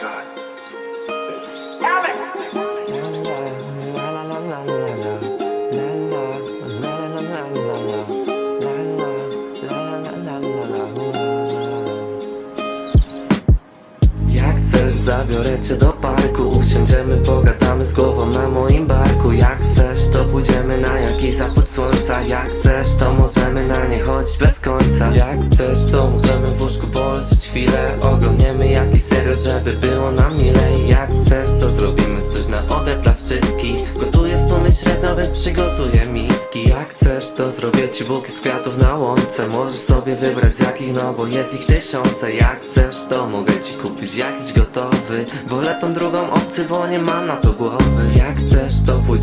God. Stop it! zabiorę cię do parku Usiądziemy, pogadamy z głową na moim barku Jak chcesz to pójdziemy na jakiś zachód słońca Jak chcesz to możemy na nie chodzić bez końca Jak chcesz to żeby było nam milej. Jak chcesz, to zrobimy coś na obiad dla wszystkich. Gotuję w sumie średnio, więc przygotuję miski. Jak chcesz, to zrobię ci bukiet z kwiatów na łące. Możesz sobie wybrać z jakich, no bo jest ich tysiące. Jak chcesz, to mogę ci kupić jakiś gotowy Wolę tą drugą opcję, bo nie mam na to głowy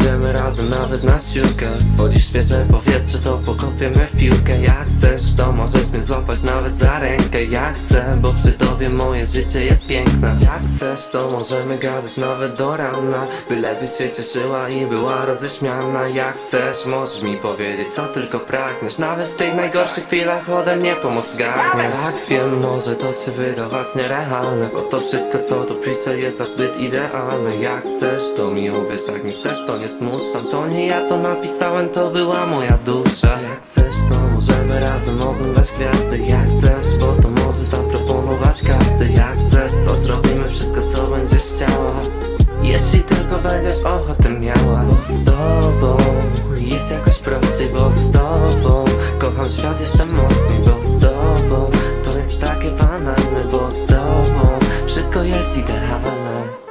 to pójdziemy razem nawet na siłkę. Wolisz świeże powietrze, to pokopiemy w piłkę. Jak chcesz, to możesz mnie złapać nawet za rękę. Jak chcę, bo przy tobie moje życie jest piękne. Jak chcesz, to możemy gadać nawet do rana Byleby się cieszyła i była roześmiana. Jak chcesz, możesz mi powiedzieć co tylko pragniesz. Nawet w tych najgorszych chwilach ode mnie pomoc garniesz Tak wiem, może to się wydawać nierealne Bo to wszystko co tu piszę jest aż zbyt idealne. Jak chcesz, to mi uwierz, jak nie chcesz, to nie smutsam To nie ja to napisałem, to była moja dusza. Jak chcesz to możemy razem oglądać gwiazdy. Jak chcesz, bo to może zaproponować każdy. Jak chcesz to zrobimy wszystko co będziesz chciała. Jeśli tylko będziesz ochotę miała. Bo z tobą jest jakoś prościej Bo z tobą kocham świat jeszcze mocniej. Bo z tobą to jest takie banalne Bo z tobą wszystko jest idealne.